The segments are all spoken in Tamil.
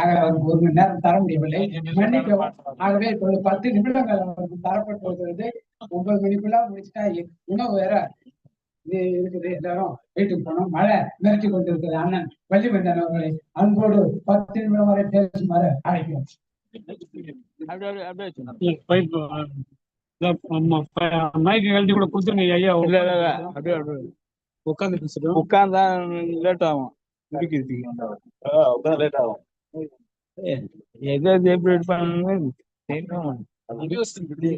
ஆக ஒரு மணி நேரம் தர முடியவில்லை. மன்னிக்கவும். ஆகவே இப்பொழுது பத்து நிமிடங்கள் அவருக்கு தரப்பட்டிருக்கிறது. ஒன்பது மணிக்குள்ள முடிச்சுட்டா உணவு வேற இது இருக்குது. எல்லாரும் வீட்டுக்கு போனோம் மழை மிரட்டி கொண்டிருக்கிறது அண்ணன் வள்ளிமந்தன் அவர்களை. அன்போடு பத்து நிமிடம் வரை பேசுமாறு அழைக்கிறோம். உட்காந்து லேட் ஆகும். முடிக்கிறதுக்கு. லேட் ஆகும். எதை எது எப்படி எடுப்பாங்க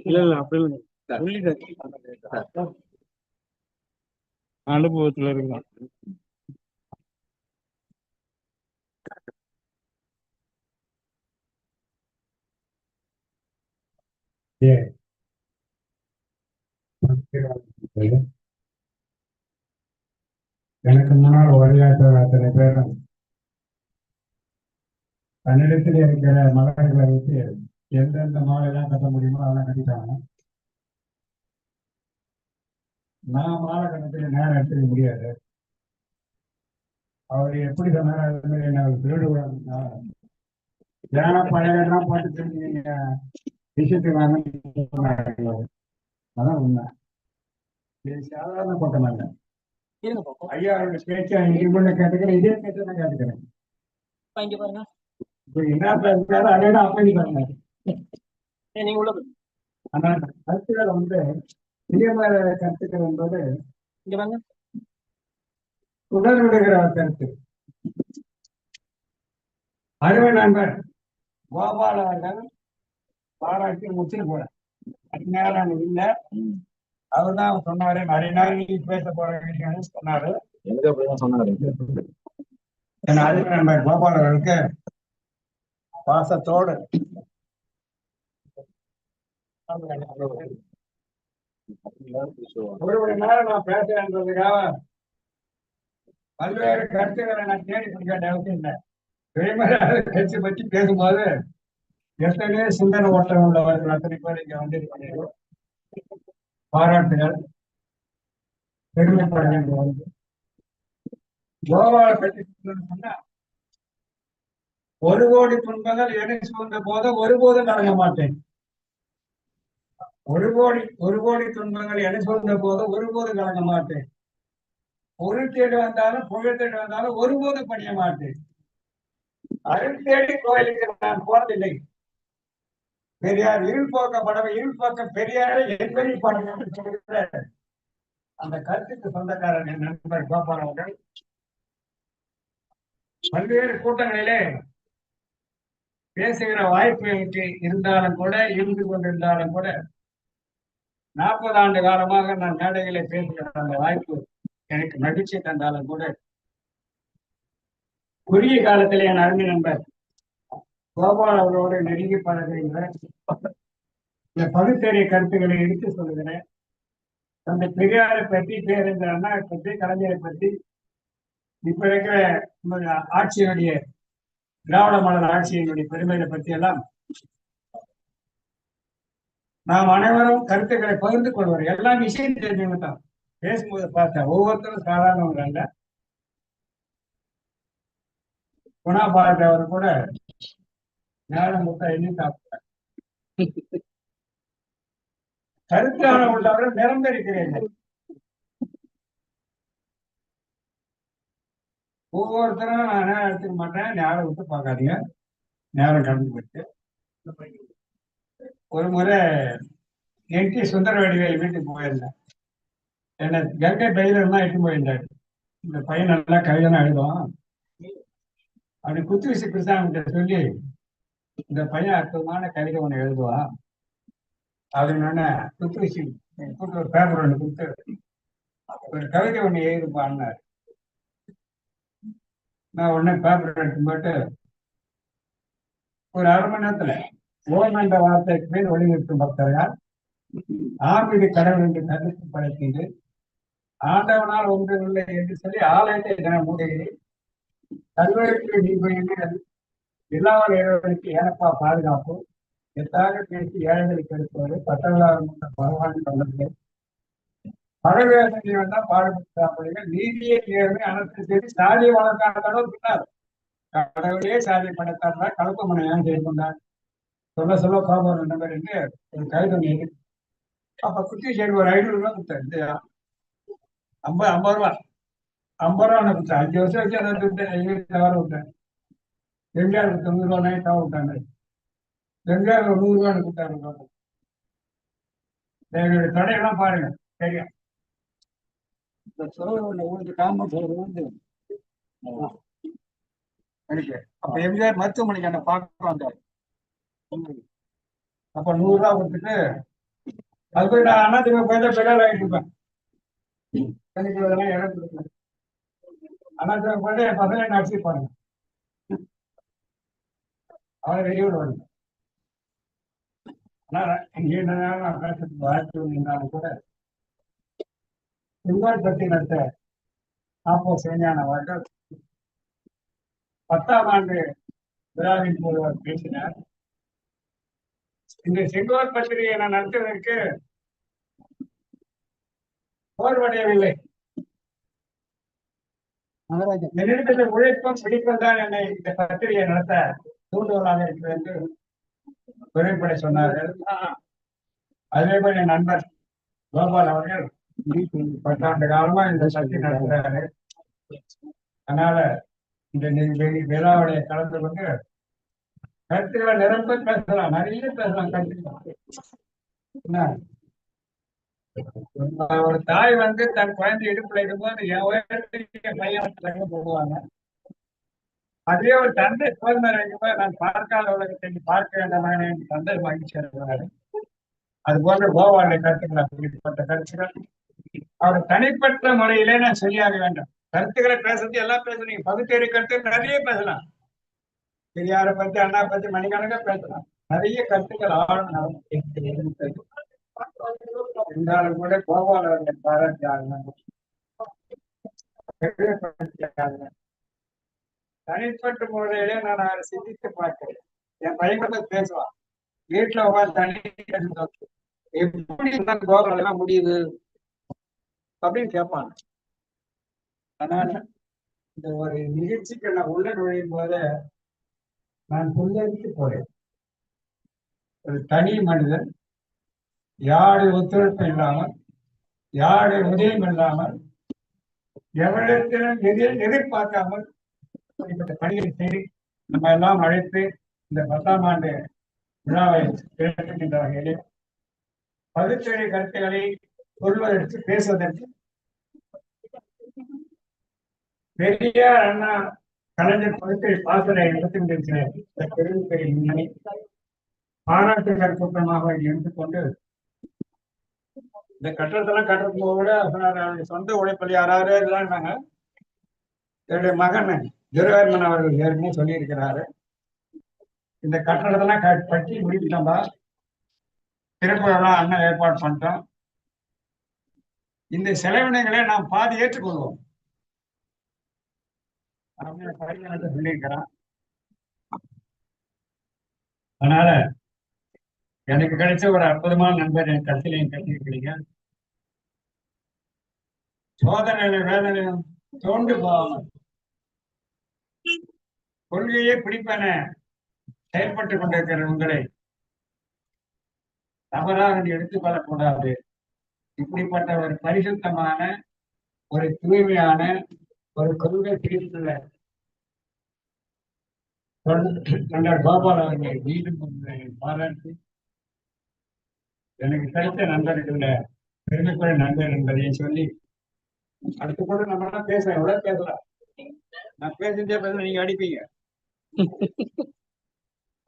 இல்ல இல்ல அப்படி இல்ல அனுபவத்துல இருக்கும் எனக்கு முன்னால் உரையாற்ற அத்தனை பேரும் தன்னிடத்தில் இருக்கிற மலர்களை வைத்து எந்தெந்த மாலையெல்லாம் கட்ட முடியுமோ அதெல்லாம் கட்டிட்டாங்க. நான் மாலை கட்டத்துக்கு நேரம் எடுத்துக்க முடியாது. அவர் எப்படி சொன்னாரோ அது மாதிரி என்ன திருடு விடாதுன்னா ஏன்னா பழையெல்லாம் போட்டு தெரிஞ்சு விஷயத்துக்கு அதான் உண்மை. இது சாதாரண கூட்டம் அல்ல. ஐயா அவருடைய பேச்சு இவங்க கேட்டுக்கிறேன். இதே பேச்சு நான் கேட்டுக்கிறேன். என்ன பேசுறாரு அதே தான் அப்படி பாருங்க ஏய், நீங்க உள்ள போய் ஆனால் கருத்துக்கள் வந்து கருத்துக்கள் என்பது இங்க கருத்து அருமை நண்பர் கோபால் அவர்கள் பாராட்டி முடிச்சுட்டு போற நேரம் இல்லை அவர் தான் சொன்னாரு? நிறைய நேரம் நீ பேச போற விஷயம் சொன்னாரு? எனக்கு அப்படிதான் சொன்னாரு? என் அருமை நண்பர் கோபால் அவர்களுக்கு பாசத்தோடு. ஒரு மணி நேரம் நான் பேசுறேன்றதுக்காக பல்வேறு கருத்துக்களை நான் தேடி கொடுக்க அவசியம் இல்லை. வெளிமறையாத கட்சி பற்றி பேசும்போது எத்தனையோ சிந்தனை ஓட்டம் உள்ளவர்கள் அத்தனை பேர் இங்க வந்திருக்கிறீர்கள் பாராட்டுகள் பெருமைப்பட வேண்டியது கோவாவை பற்றி சொன்னா ஒரு கோடி துன்பங்கள் எடை சூழ்ந்த போது ஒருபோதும் நடக்க மாட்டேன். ஒரு கோடி ஒரு கோடி துன்பங்கள் எடை சூழ்ந்த போது ஒருபோதும் கலங்க மாட்டேன். பொருள் தேடி வந்தாலும் புகழ் தேடி வந்தாலும் ஒருபோதும் பணிய மாட்டேன். அருள் தேடி கோயிலுக்கு நான் போறதில்லை பெரியார் இருள் போக்க படவை இருள் போக்க பெரியார எவ்வளி படம் என்று சொல்கிற அந்த கருத்துக்கு சொந்தக்காரர் என் நண்பர் கோபால் அவர்கள். பல்வேறு கூட்டங்களிலே பேசுகிற வாய்ப்பு எனக்கு இருந்தாலும் கூட இருந்து கொண்டிருந்தாலும் கூட நாற்பது ஆண்டு காலமாக நான் மேடையில பேசுகிற அந்த வாய்ப்பு எனக்கு மகிழ்ச்சி தந்தாலும் கூட குறுகிய காலத்தில் என் அருமை நண்பர் கோபால் அவரோடு நெருங்கி பழகுகின்ற இந்த பகுத்தறிய கருத்துக்களை எடுத்து சொல்கிறேன் அந்த பெரியாரை பற்றி பேருந்திர அண்ணா பற்றி கலைஞரை பற்றி இப்ப இருக்கிற ஆட்சியினுடைய திராவிட மலர் ஆட்சியினுடைய பெருமைகளை பற்றி எல்லாம் நாம் அனைவரும் கருத்துக்களை பகிர்ந்து கொள்வார் எல்லாம் விஷயம் தெரிஞ்சவங்க தான். பேசும்போது பார்த்தேன் ஒவ்வொருத்தரும் சாதாரணவங்க அல்ல. குணா பாரதி அவர் கூட நேரம் முட்டா எண்ணி சாப்பிட்டார் கருத்தான உள்ளவர்கள் நிரந்தரிக்கிறீர்கள் ஒவ்வொருத்தரும் நான் நேரம் எடுத்துக்க மாட்டேன் நேரம் விட்டு பார்க்காதீங்க. நேரம் கடந்து போயிட்டு ஒரு முறை என் டி சுந்தரவேடிவேல் வீட்டுக்கு போயிருந்தேன். என்ன கங்கை பைரவன் தான் எட்டு போயிருந்தாரு. இந்த பையன் நல்லா கவிதை எழுதுவான். அப்படி குத்துவிசி கிருஷ்ணாமிட்ட சொல்லி இந்த பையன் அற்புதமான கவிதை ஒன்று எழுதுவான். அப்படின்னு குத்துவிசி கூட்டு ஒரு பேப்பர் ஒன்று கொடுத்து ஒரு கவிதை ஒன்று எழுதுப்பான்னாரு நான் உடனே பேப்பர் எடுத்து போட்டு ஒரு அரை மணி நேரத்துல ஓம் என்ற வார்த்தைக்கு மேல் ஒளி நிற்கும் பக்தர்கள் ஆம் கடவுள் என்று கருத்து படைத்தது ஆண்டவனால் ஒன்று இல்லை என்று சொல்லி ஆலயத்தை நான் மூடுகிறேன் கல்வெடுக்கு நீர் இல்லாமல் இறைவனுக்கு ஏனப்பா பாதுகாப்பு. எத்தாக பேசி ஏழைகளுக்கு எடுப்பவர் பட்டவளாக பகவான் சொன்னது தான் வந்தா பாடுபட்டார்கள் நீதியை நேர்மை அனைத்து சரி சாதிய வழக்காட்டாலும் சொன்னார் கடவுளே சாதி படைத்தார் கலப்பமனை ஏன் செய்து சொல்ல சொல்ல கோபம் ரெண்டு மாதிரி என்று ஒரு கவிதை இருக்கு அப்ப குட்டி சைடு ஒரு ஐநூறு ரூபாய் கொடுத்தாரு. இல்லையா? ஐம்பது ஐம்பது ரூபா. ஐம்பது ரூபா கொடுத்தேன் அஞ்சு வருஷம் வச்சு அதை கொடுத்தேன். எங்க தவறு விட்டேன் எம்ஜிஆர் தொண்ணூறு ரூபா நைட் தவ விட்டாங்க எம்ஜிஆர் நூறு ரூபா கொடுத்தாரு. எங்களுடைய தடையெல்லாம் பாருங்க. சரியா? இந்த சுரவ காமன் காம வந்து இருக்கு அப்ப எம்ஜிஆர் மருத்துவமனைக்கு என்ன பார்க்க வந்தார். அப்ப நூறு ரூபா கொடுத்துட்டு அதுக்கு போய் நான் அண்ணாத்துக்கு போய் தான் பெரியார் ஆகிட்டு இருப்பேன். எனக்கு இதெல்லாம் இடம் கொடுக்கல. அண்ணாத்துக்கு போயிட்டு என் பசங்க என்ன அடிச்சு பாருங்க அவரை வெளியூர் விடுவாங்க ஆனா இங்கே நேரம் நான் பேசுறதுக்கு வாய்ப்பு இருந்தாலும் கூட செங்கோல் பற்றி நடத்த ஆப்போ சேனியான அவர்கள். பத்தாம் ஆண்டு விழாவின் போது அவர் பேசினார். இந்த செங்கோல் பத்திரிகை நான் நடத்துவதற்கு போர்வடையவில்லை. என்னிடத்தில் உழைப்பும் பிடிப்பும் தான் என்னை இந்த பத்திரிகை நடத்த தூண்டுதலாக இருக்கிறது என்று பெருமைப்பட சொன்னார்கள். அதே போல என் நண்பர் கோபால் அவர்கள் பத்தாண்டு காலமா இந்த சக்தி நடத்துறாரு. அதனால இந்த நி- விழாவுடைய கலந்து கொண்டு கருத்துக்களை நிரம்ப பேசலாம். நிறைய பேசலாம் கருத்துக்கள். என்ன? ஒரு தாய் வந்து தன் குழந்தை இடுப்புல இருக்கும்போது என் உயரத்துக்கு என் பையன் போடுவாங்க அதே ஒரு தந்தை சோதனை இருக்கும்போது நான் பார்க்காத உலகத்தை நீ பார்க்க வேண்டாம்? என் தந்தை மகிழ்ச்சி அடைவாரு. அது போன்ற கோவாலை கருத்துக்கள் அப்படிப்பட்ட கருத்துக்கள். அவர் தனிப்பட்ட முறையிலே நான் சொல்லியாக வேண்டும். கருத்துக்களை பேசுறது எல்லாம் பேசுறீங்க பகுத்தறிவு கருத்து நிறைய பேசலாம். பெரியார பத்தி அண்ணா பத்தி மணிக்கணக்கா பேசலாம். நிறைய கருத்துக்கள் ஆழம் இருந்தாலும் கூட கோபால் அவர்களை பாராட்டியாங்க தனிப்பட்ட முறையிலே நான் அவரை சிந்தித்து பார்க்கிறேன். என் பையன் கூட பேசுவான். வீட்டுல உட்காந்து தனி எப்படி இருந்தாலும் எல்லாம் முடியுது அப்படின்னு கேட்பாங்க. அதனால இந்த ஒரு நிகழ்ச்சிக்கு நான் உள்ள நுழையும் போத நான் புல்லரித்து போறேன். ஒரு தனி மனிதன் யாருடைய ஒத்துழைப்பு இல்லாமல் யாருடைய உதயம் இல்லாமல் எவ்வளவு எதிர் எதிர்பார்க்காமல் இப்படிப்பட்ட பணிகளை செய்து நம்ம எல்லாம் அழைத்து இந்த பத்தாம் ஆண்டு விழாவை சிறப்பிக்கின்ற வகையிலே பகுத்தறி கருத்துக்களை சொல்வதற்கு பேசுவதற்கு பெரியார் அண்ணா கலைஞர் பகுத்தறி பாசனை நடத்தி கொண்டிருக்கிற இந்த பெரும்பெரிய முன்னணி பாராட்டுகள் கூட்டமாக எடுத்துக்கொண்டு இந்த கட்டடத்தெல்லாம் கட்டுறதுக்கு கூட சொந்த உழைப்பில் யாராரு இல்லைன்னாங்க என்னுடைய மகன் துரைவர்மன் அவர்கள் ஏற்கனவே சொல்லியிருக்கிறாரு. இந்த கட்டடத்தெல்லாம் கட்டி முடிச்சிட்டோம்பா திருப்பூரெல்லாம் அண்ணன் ஏற்பாடு பண்ணிட்டோம். இந்த செலவினங்களை நாம் பாதி ஏற்றுக்கொள்வோம். அப்படின்னு பரிமாணத்தை சொல்லியிருக்கிறான். அதனால எனக்கு கிடைச்ச ஒரு அற்புதமான நண்பர் என் கருத்திலையும் கட்டியிருக்கிறீங்க. சோதனையில வேதனை தோண்டு போகாமல். கொள்கையே பிடிப்பேனே. செயல்பட்டுக் கொண்டிருக்கிற உங்களை தவறாக எடுத்துக் கொள்ளக்கூடாது. இப்படிப்பட்ட ஒரு பரிசுத்தமான ஒரு தூய்மையான ஒரு கொள்கை பிடித்துள்ள தொண்டர் கோபால் அவர்களை மீண்டும் பாராட்டி எனக்கு கிடைத்த நண்பர்கள பெருமைக்குரிய நண்பர் என்பதையும் சொல்லி அடுத்து கூட நம்ம எல்லாம் பேச எவ்வளவு பேசலாம்? நான் பேசிட்டே பேச நீங்க அடிப்பீங்க.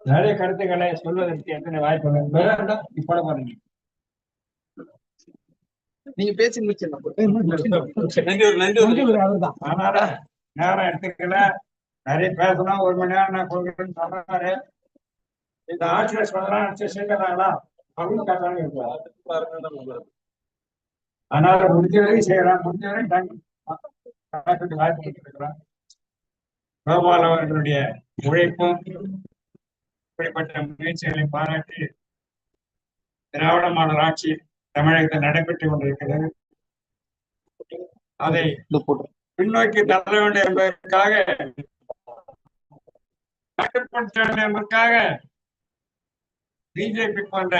நிறைய கருத்துக்களை சொல்வதற்கு எத்தனை வாய்ப்பு வேண்டாம் இப்பட பாருங்க நீங்க பேசி முடிச்சிடலாம் அதனால நேரம் எடுத்துக்கல. நிறைய பேசணும். ஒரு மணி நேரம் நான் கொடுக்குறேன்னு சொன்னாரு இந்த ஆட்சியில சொல்லலாம் செய்யறாங்களா அப்படின்னு கேட்டாங்க இருக்கலாம். அதனால முடிஞ்ச வரைக்கும் செய்யலாம். முடிஞ்ச வரைக்கும் டைம் வாய்ப்பு கொடுத்துருக்கிறோம் கோபால் அவர்களுடைய உழைப்பும் இப்படிப்பட்ட முயற்சிகளை பாராட்டி திராவிட மாடல் ஆட்சி தமிழகத்தில் நடைபெற்றுக் கொண்டிருக்கிறது. அதை பின்னோக்கி தள்ள வேண்டும் என்பதற்காக என்பதற்காக பிஜேபி போன்ற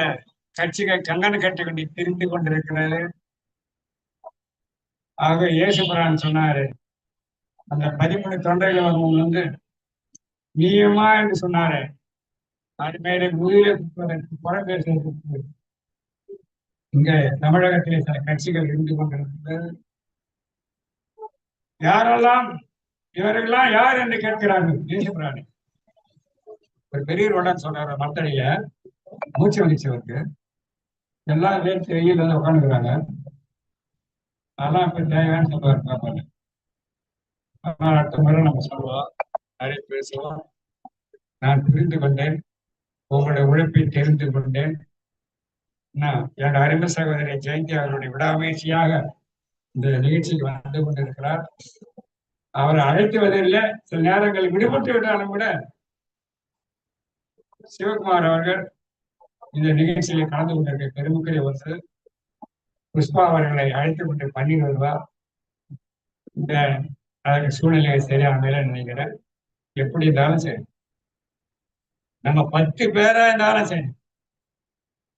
கட்சிகள் கங்கணம் கட்டி கொண்டு திரிந்து கொண்டிருக்கிறது. ஆக இயேசுபுரான் சொன்னாரு அந்த பதிமூணு தொண்டையில் வருவங்க வந்து நீயுமா என்று சொன்னாரு. அது மேலே முதிரை குத்துவதற்கு பேசுவதற்கு இங்க தமிழகத்திலே சில கட்சிகள் இருந்து கொண்டிருக்கிறது. யாரெல்லாம் இவர்கள்லாம் யார் என்று கேட்கிறார்கள்? இயேசுபிரான் ஒரு பெரியவரோட சொன்னார் மத்தடைய மூச்சு வலிச்சவருக்கு எல்லா வேர்த்து வெயில் வந்து உட்காந்துக்கிறாங்க அதெல்லாம் இப்ப தேவையான சொல்லுவார் பாப்பாங்க அடுத்த முறை நம்ம சொல்லுவோம் நிறைய பேசுவோம். நான் புரிந்து கொண்டேன். உங்களுடைய உழைப்பை தெரிந்து கொண்டேன். என் அருமை சகோதரி ஜெயந்தி அவருடைய விடாமுயற்சியாக இந்த நிகழ்ச்சிக்கு வந்து கொண்டிருக்கிறார். அவரை அழைத்து வதில்லை சில நேரங்களில் விடுபட்டு விட்டாலும் கூட சிவகுமார் அவர்கள் இந்த நிகழ்ச்சியில் கலந்து கொண்டிருக்க பெருமக்களை ஒன்று புஷ்பா அவர்களை அழைத்து கொண்டு பண்ணி வருவார் இந்த அதற்கு சூழ்நிலை சரியான நினைக்கிறேன். எப்படி இருந்தாலும் சரி. நம்ம பத்து பேரா இருந்தாலும் சரி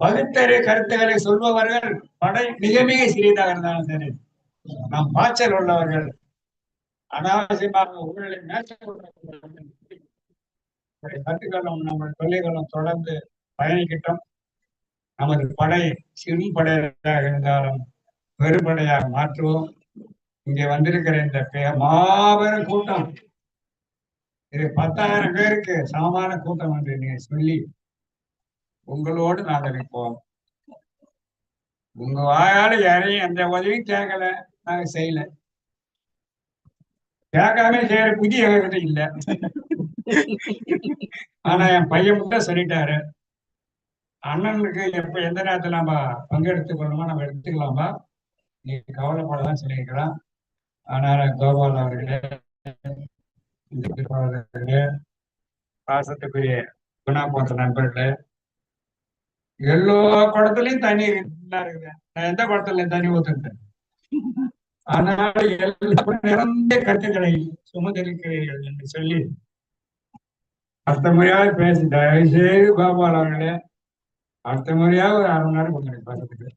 பகுத்தறிவு கருத்துக்களை சொல்பவர்கள் படை மிக மிக சிறியதாக இருந்தாலும் சரி. நாம் பாய்ச்சல் உள்ளவர்கள் அனாவசியமாக ஊழலை கருத்துக்களும் நம்ம தொல்லைகளும் தொடர்ந்து பயணிக்கிட்டோம். நமது படை சிறு படையாக இருந்தாலும் பெரும்படையாக மாற்றுவோம். இங்கே வந்திருக்கிற இந்த மாபெரும் கூட்டம் இது பத்தாயிரம் பேருக்கு சமமான கூட்டம் என்று நீங்க சொல்லி உங்களோடு நாங்கள் இருப்போம். உங்க வாயால யாரையும் எந்த உதவியும் கேட்கல. நாங்க செய்யல. கேட்காம செய்யற புதிய எங்ககிட்ட இல்ல. ஆனா என் பையன் மட்டும் சொல்லிட்டாரு. அண்ணனுக்கு எப்ப எந்த நேரத்துல நம்ம பங்கெடுத்துக் கொள்ளணுமோ நம்ம எடுத்துக்கலாமா? நீ கவலைப்படலாம் சொல்லியிருக்கிறான். அதனால கோபால் அவர்களே பாசத்துக்குரிய குணா போன்ற நண்பர்களே எல்லா குடத்துலயும் தண்ணி நல்லா இருக்குது? நான் எந்த குடத்துல தண்ணி ஊத்துட்டேன் ஆனால் எல்லாரும் நிறந்த கருத்துக்களை சுமந்திருக்கிறீர்கள் என்று சொல்லி அடுத்த முறையாவது பேசி தயவு செய்து கோபால் அவர்களே அடுத்த முறையாவது ஒரு அரை மணி நேரம் கொடுங்க எனக்கு பேசுறதுக்கு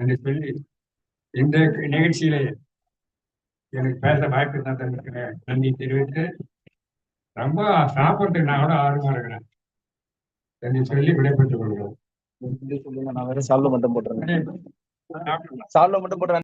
என்று சொல்லி இந்த நிகழ்ச்சியிலே எனக்கு பேச வாய்ப்பு தந்திருக்கிறேன். நன்றி தெரிவித்து ரொம்ப சாப்பிட்டு நான் கூட ஆர்வமா இருக்கிறேன். என்று சொல்லி விடைபெற்றுக் கொள்கிறோம். சொல்லுங்க. நான் வேற சால்வ் மட்டும் போட்டுறேன். சால்வ் மட்டும் போட்டுறேன்.